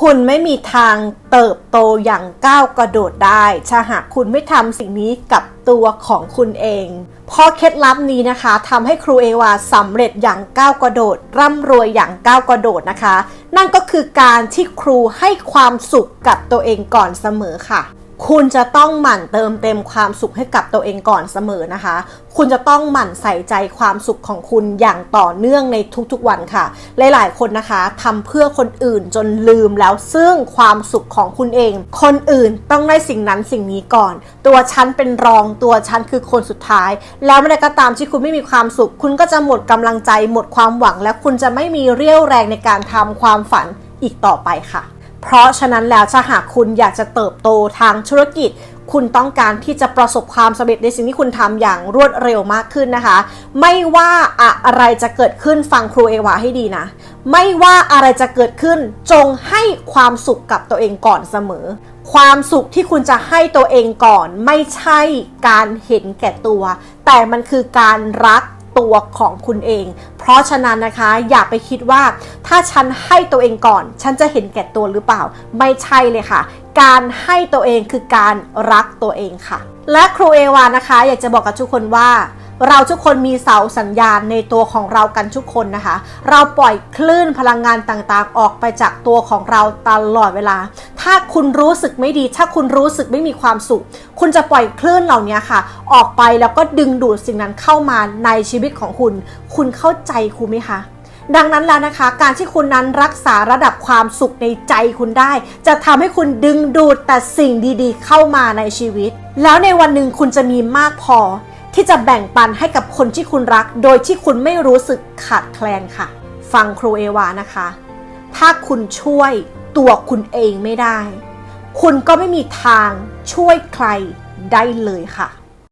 คุณไม่มีทางเติบโตอย่างก้าวกระโดดได้ถ้าหากคุณไม่ทำสิ่งนี้กับตัวของคุณเอง เพราะเคล็ดลับนี้นะคะทำให้ครูเอวาสำเร็จอย่างก้าวกระโดด ร่ำรวยอย่างก้าวกระโดดนะคะ นั่นก็คือการที่ครูให้ความสุขกับตัวเองก่อนเสมอค่ะ คุณจะต้องหมั่นเติมเต็มความสุขให้กับตัวเองก่อนเสมอนะคะ คุณจะต้องหมั่นใส่ใจความสุขของคุณอย่างต่อเนื่องในทุกๆวันค่ะ หลายๆ คนนะคะทำเพื่อคนอื่นจนลืมแล้วซึ่งความสุขของคุณเอง คนอื่นต้องได้สิ่งนั้นสิ่งนี้ก่อน ตัวฉันเป็นรองตัวฉันคือคนสุดท้าย แล้วเมื่อใดก็ตามที่คุณไม่มีความสุข คุณก็จะหมดกำลังใจหมดความหวัง และคุณจะไม่มีเรี่ยวแรงในการทำความฝันอีกต่อไปค่ะ เพราะฉะนั้นแล้วถ้าหากคุณอยากจะเติบโตทางธุรกิจ คุณต้องการที่จะประสบความสำเร็จในสิ่งที่คุณทำอย่างรวดเร็วมากขึ้นนะคะ ไม่ว่าอะไรจะเกิดขึ้นฟังครูเอวาให้ดีนะ ไม่ว่าอะไรจะเกิดขึ้นจงให้ความสุขกับตัวเองก่อนเสมอความสุขที่คุณจะให้ตัวเองก่อน ไม่ใช่การเห็นแก่ตัว แต่มันคือการรัก ตัวของคุณเอง เพราะฉะนั้นนะคะอย่าไปคิดว่า ถ้าฉันให้ตัวเองก่อน ฉันจะเห็นแก่ตัวหรือเปล่า ไม่ใช่เลยค่ะ การให้ตัวเองคือการรักตัวเองค่ะ และครูเอวานะคะ อยากจะบอกกับทุกคนว่า เราทุกคนมีเสาสัญญาณในตัวของเรากันทุกคนนะคะ เราปล่อยคลื่นพลังงานต่างๆ ออกไปจากตัวของเราตลอดเวลา ถ้าคุณรู้สึกไม่ดี ถ้าคุณรู้สึกไม่มีความสุข คุณจะปล่อยคลื่นเหล่านี้ค่ะ ออกไปแล้วก็ดึงดูดสิ่งนั้นเข้ามาในชีวิตของคุณ คุณเข้าใจครูไหมคะดังนั้นแล้วนะคะ การที่คุณนั้นรักษาระดับความสุขในใจคุณได้ จะทำให้คุณดึงดูดแต่สิ่งดีๆ เข้ามาในชีวิต แล้วในวันหนึ่งคุณจะมีมากพอ ที่จะแบ่งปันให้กับคนที่คุณรัก โดยที่คุณไม่รู้สึกขาดแคลนค่ะ ฟังครูเอวานะคะ ถ้าคุณช่วยตัวคุณเองไม่ได้ คุณก็ไม่มีทางช่วยใครได้เลยค่ะ